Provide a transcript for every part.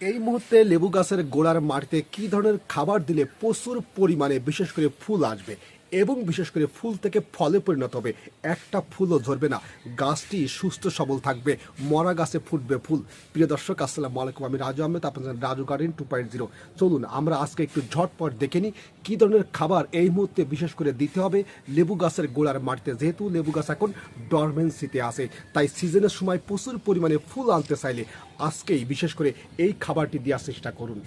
এই মুহূর্তে লেবু গাছের গোড়ার মাটিতে কি ধরনের খাবার দিলে প্রচুর পরিমাণে, বিশেষ করে ফুল আসবে? এবং বিশেষ করে ফুল থেকে ফলে পরিণত হবে। একটা ফুলও ধরবে না। গাছটি সুস্থ সবল থাকবে। মরা গাছে ফুটবে ফুল। প্রিয় দর্শক, আসসালামু আলাইকুম। আমি রাজু আহমেদ আপনাদের Raju garden two point zero. চলুন, আমরা আজকে একটু ঝটপট দেখে নিই কী ধরনের খাবার এই মুহূর্তে বিশেষ করে দিতে হবে লেবু গাছের গোড়ার মাটিতে। যেহেতু লেবু গাছ এখন ডরমেন্সিতে আসে তাই সিজনের সময় প্রচুর পরিমাণে ফুল আনতে চাইলে আজকেই বিশেষ করে এই খাবারটি দেওয়ার চেষ্টা করুন।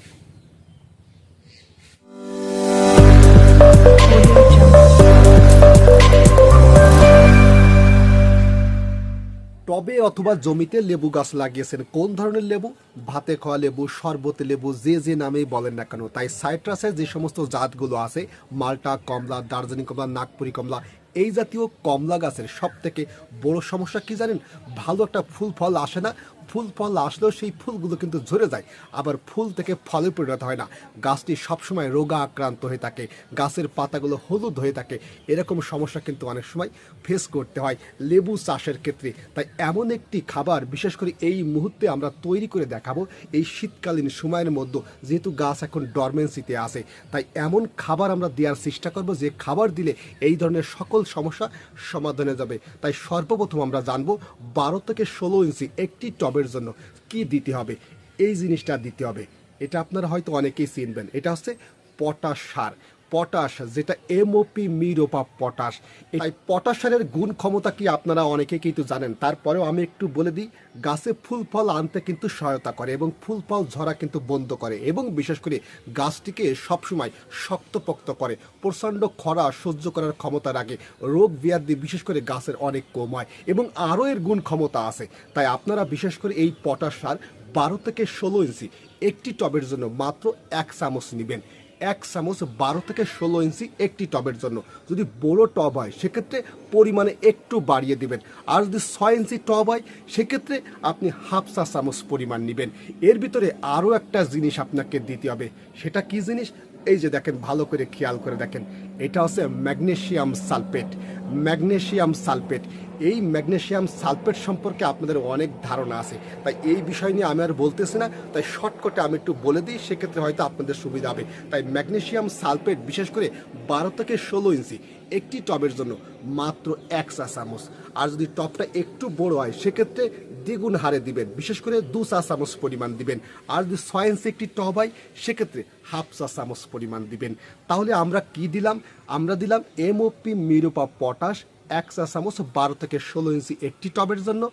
অথবা জমিতে লেবু গাছ লাগিয়েছেন, কোন ধরনের লেবু? ভাতে খাওয়া লেবু, শরবতে লেবু, যে যে নামেই বলেন না কেন। তাই সাইট্রাসের যে সমস্ত জাতগুলো আছে, মাল্টা, কমলা, দার্জিলিং কমলা, নাগপুরি কমলা, এই জাতীয় কমলা গাছের সব থেকে বড় সমস্যা কি জানেন? ভালো একটা ফুল ফল আসে না ফুল ফল আসলেও সেই ফুলগুলো কিন্তু ঝরে যায়। আবার ফুল থেকে ফলে পরিণত হয় না। গাছটি সবসময় রোগা আক্রান্ত হয়ে থাকে। গাছের পাতাগুলো হলুদ হয়ে থাকে। এরকম সমস্যা কিন্তু অনেক সময় ফেস করতে হয় লেবু চাষের ক্ষেত্রে। তাই এমন একটি খাবার, বিশেষ করে এই মুহূর্তে আমরা তৈরি করে দেখাবো এই শীতকালীন সময়ের মধ্যে। যেহেতু গাছ এখন ডরমেন্সিতে আসে তাই এমন খাবার আমরা দেওয়ার চেষ্টা করব যে খাবার দিলে এই ধরনের সকল সমস্যা সমাধানে যাবে। তাই সর্বপ্রথম আমরা জানব বারো থেকে ষোলো ইঞ্চি একটি টবের জন্য। কি দিতে হবে? এই জিনিসটা দিতে হবে। এটা আপনারা হয়তো অনেকেই চিনবেন। এটা হচ্ছে পটাশ সার। পটাশ, যেটা এমওপি মিরোপা পটাশ। তাই পটাশ গুণ ক্ষমতা কি আপনারা অনেকে কিন্তু জানেন। তারপরেও আমি একটু বলে দিই, গাছে ফুল ফল আনতে কিন্তু সহায়তা করে এবং ফুল ফল ঝরা কিন্তু বন্ধ করে এবং বিশেষ করে গাছটিকে সবসময় শক্তপোক্ত করে, প্রচণ্ড খরা সহ্য করার ক্ষমতা রাখে, রোগ ব্যাধি বিশেষ করে গাছের অনেক কম হয় এবং আরও এর গুণ ক্ষমতা আছে। তাই আপনারা বিশেষ করে এই পটাশ সার বারো থেকে ষোলো ইঞ্চি একটি টবের জন্য মাত্র এক চামচ নেবেন। এক চামচ বারো থেকে ষোলো ইঞ্চি একটি টবের জন্য। যদি বড় টব হয়, সেক্ষেত্রে পরিমাণে একটু বাড়িয়ে দিবেন। আর যদি ছয় ইঞ্চি টব হয়, সেক্ষেত্রে আপনি হাফ চা চামচ পরিমাণ নেবেন। এর ভিতরে আরও একটা জিনিস আপনাকে দিতে হবে। সেটা কি জিনিস? এই যে দেখেন, ভালো করে খেয়াল করে দেখেন। এটা হচ্ছে ম্যাগনেশিয়াম সালফেট। Magnesium sulphate. এই ম্যাগনেশিয়াম সালফেট সম্পর্কে আপনাদের অনেক ধারণা আছে। তাই এই বিষয় নিয়ে আমি আর বলতেছি না। তাই শর্টকটে আমি একটু বলে দিই, সেক্ষেত্রে হয়তো আপনাদের সুবিধা হবে। তাই ম্যাগনেশিয়াম সালফেট, বিশেষ করে বারো থেকে ষোলো ইঞ্চি, একটি টবের জন্য মাত্র এক চা চামচ। আর যদি টবটা একটু বড় হয়, সেক্ষেত্রে দ্বিগুণ হারে দিবেন। বিশেষ করে দু চা চামচ পরিমাণ দিবেন। আর যদি ছয় ইঞ্চি একটি টব হয়, সেক্ষেত্রে হাফ চা চামচ পরিমাণ দিবেন। তাহলে আমরা কি দিলাম? আমরা দিলাম এমওপি মিরোপা পটাশ এক চা চামচ বারো থেকে ষোলো ইঞ্চি একটি টবের জন্য,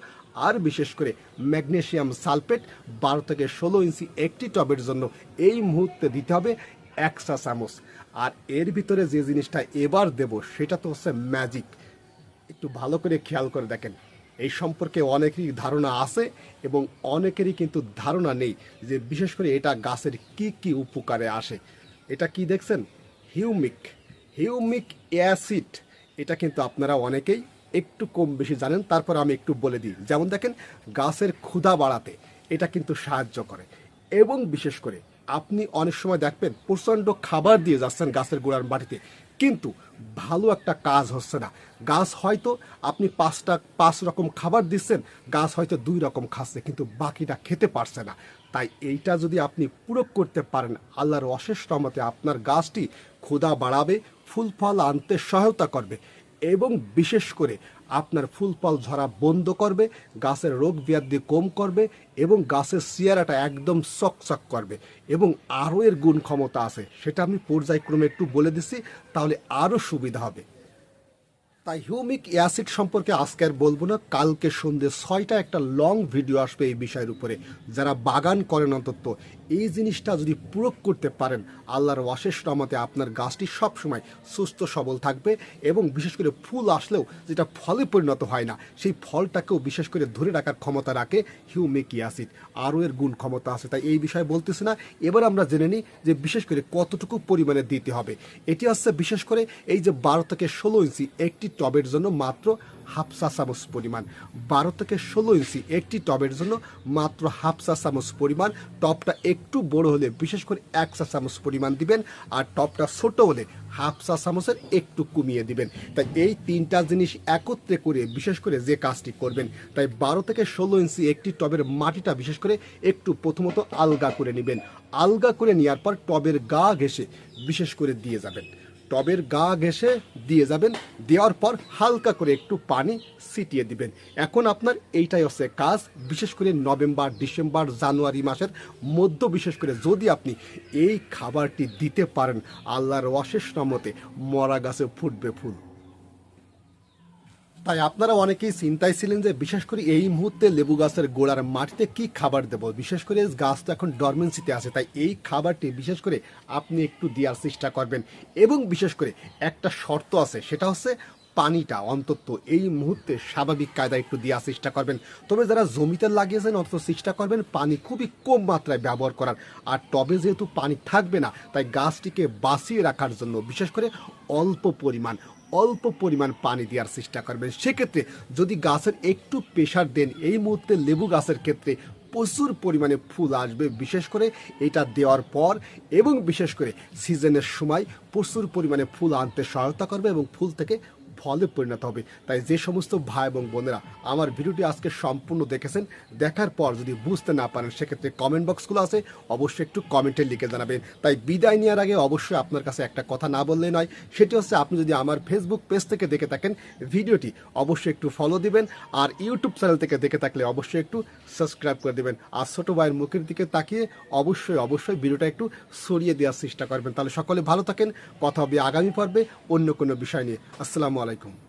আর বিশেষ করে ম্যাগনেশিয়াম সালফেট বারো থেকে ষোলো ইঞ্চি একটি টবের জন্য এই মুহূর্তে দিতে হবে এক চা চামচ আর এর ভিতরে যে জিনিসটা এবার দেব, সেটা তো হচ্ছে ম্যাজিক। একটু ভালো করে খেয়াল করে দেখেন। এই সম্পর্কে অনেকেরই ধারণা আছে এবং অনেকেরই কিন্তু ধারণা নেই যে বিশেষ করে এটা গাছের কি কি উপকারে আসে। এটা কি দেখছেন? হিউমিক। Humic acid. এটা কিন্তু আপনারা অনেকেই একটু কম বেশি জানেন, তারপর আমি একটু বলে দিই। যেমন দেখেন, গাছের ক্ষুধা বাড়াতে এটা কিন্তু সাহায্য করে। এবং বিশেষ করে আপনি অনেক সময় দেখবেন, প্রচণ্ড খাবার দিয়ে যাচ্ছেন গাছের গোড়ার মাটিতে। কিন্তু ভালো একটা কাজ হচ্ছে না। গাছ হয়তো আপনি পাঁচটা, পাঁচ রকম খাবার দিচ্ছেন, গাছ হয়তো দুই রকম খাচ্ছে, কিন্তু বাকিটা খেতে পারছে না। তাই এইটা যদি আপনি পূরক করতে পারেন, আল্লাহর অশেষ রহমতে আপনার গাছটি ক্ষুধা বাড়াবে ফুল ফল আনতে সহায়তা করবে এবং বিশেষ করে আপনার ফুল ফল ঝরা বন্ধ করবে, গাছের রোগ ব্যাধি কম করবে এবং গাছের শিয়ারাটা একদম চকচক করবে এবং আরও এর গুণ ক্ষমতা আছে। সেটা আমি পর্যায়ক্রমে একটু বলে দিছি তাহলে আরও সুবিধা হবে। তাই হিউমিক অ্যাসিড সম্পর্কে আজকে আর বলব না। কালকে সন্ধ্যে ছয়টা একটা লং ভিডিও আসবে এই বিষয়ের উপরে। যারা বাগান করেন অন্তত, এই জিনিসটা যদি প্রয়োগ করতে পারেন, আল্লাহর অশেষ রহমতে আপনার গাছটি সবসময় সুস্থ, সবল থাকবে এবং বিশেষ করে ফুল আসলেও যেটা ফলে পরিণত হয় না, সেই ফলটাকেও বিশেষ করে ধরে রাখার ক্ষমতা রাখে হিউমিক অ্যাসিড। আরও এর গুণ ক্ষমতা আছে, তাই এই বিষয়ে বলতেছি না। এবার আমরা জেনে নিই যে বিশেষ করে কতটুকু পরিমাণে দিতে হবে। এটি হচ্ছে বিশেষ করে এই যে বারো থেকে ষোলো ইঞ্চি, একটি টবের জন্য মাত্র হাফ চা চামচ পরিমাণ। বারো থেকে ষোলো ইঞ্চি একটি টবের জন্য মাত্র হাফ চা চামচ পরিমাণ। টবটা একটু বড় হলে বিশেষ করে এক চা চামচ পরিমাণ দিবেন আর টবটা ছোট হলে হাফ চা চামচের একটু কমিয়ে দিবেন। তাই এই তিনটা জিনিস একত্রে করে বিশেষ করে যে কাজটি করবেন, তাই বারো থেকে ষোলো ইঞ্চি একটি টবের মাটিটা বিশেষ করে একটু প্রথমত আলগা করে নেবেন। আলগা করে নেওয়ার পর টবের গা ঘেসে বিশেষ করে দিয়ে যাবেন। টবের গা ঘেঁষে দিয়ে যাবেন, দেওয়ার পর হালকা করে একটু পানি ছিটিয়ে দিবেন। এখন আপনার এইটাই হচ্ছে কাজ, বিশেষ করে নভেম্বর, ডিসেম্বর, জানুয়ারি মাসের মধ্য, বিশেষ করে যদি আপনি এই খাবারটি দিতে পারেন, আল্লাহর অশেষ নামতে মরা গাছে ফুটবে ফুল। তাই আপনারা অনেকেই চিন্তায় ছিলেন যে বিশেষ করে এই মুহূর্তে লেবু গাছের গোড়ার মাটিতে কি খাবার দেব? বিশেষ করে গাছ তো এখন ডরমেন্সিতে আছে, তাই এই খাবারটি বিশেষ করে আপনি একটু দেওয়ার চেষ্টা করবেন। এবং বিশেষ করে একটা শর্ত আছে, সেটা হচ্ছে পানিটা অন্তত এই মুহূর্তে স্বাভাবিক কায়দা একটু দেওয়ার চেষ্টা করবেন। তবে যারা জমিতে লাগিয়েছেন, অন্তত চেষ্টা করবেন পানি খুবই কম মাত্রায় ব্যবহার করার। আর টবে যেহেতু পানি থাকবে না, তাই গাছটিকে বাঁচিয়ে রাখার জন্য বিশেষ করে অল্প পরিমাণ অল্প পরিমাণ পানি দেওয়ার চেষ্টা করবেন। সেক্ষেত্রে যদি গাছের একটু প্রেশার দেন, এই মুহূর্তে লেবু গাছের ক্ষেত্রে প্রচুর পরিমাণে ফুল আসবে। বিশেষ করে এটা দেওয়ার পর এবং বিশেষ করে সিজনের সময় প্রচুর পরিমাণে ফুল আনতে সহায়তা করবে এবং ফুল থেকে ফলে পরিণত হবে। তাই যে সমস্ত ভাই এবং বোনেরা আমার ভিডিওটি আজকে সম্পূর্ণ দেখেছেন, দেখার পর যদি বুঝতে না পারেন, সেক্ষেত্রে কমেন্ট বক্সগুলো আছে, অবশ্যই একটু কমেন্টে লিখে জানাবেন। তাই বিদায় নেওয়ার আগে অবশ্যই আপনার কাছে একটা কথা না বললেই নয়, সেটি হচ্ছে আপনি যদি আমার ফেসবুক পেজ থেকে দেখে থাকেন, ভিডিওটি অবশ্যই একটু ফলো দিবেন আর ইউটিউব চ্যানেল থেকে দেখে থাকলে অবশ্যই একটু সাবস্ক্রাইব করে দেবেন। আর ছোটো ভাইয়ের মুখের দিকে তাকিয়ে অবশ্যই অবশ্যই ভিডিওটা একটু সরিয়ে দেওয়ার চেষ্টা করবেন। তাহলে সকলে ভালো থাকেন, কথা হবে আগামী পর্বে অন্য কোনো বিষয় নিয়ে। আসসালামু আলাইকুম। عليكم.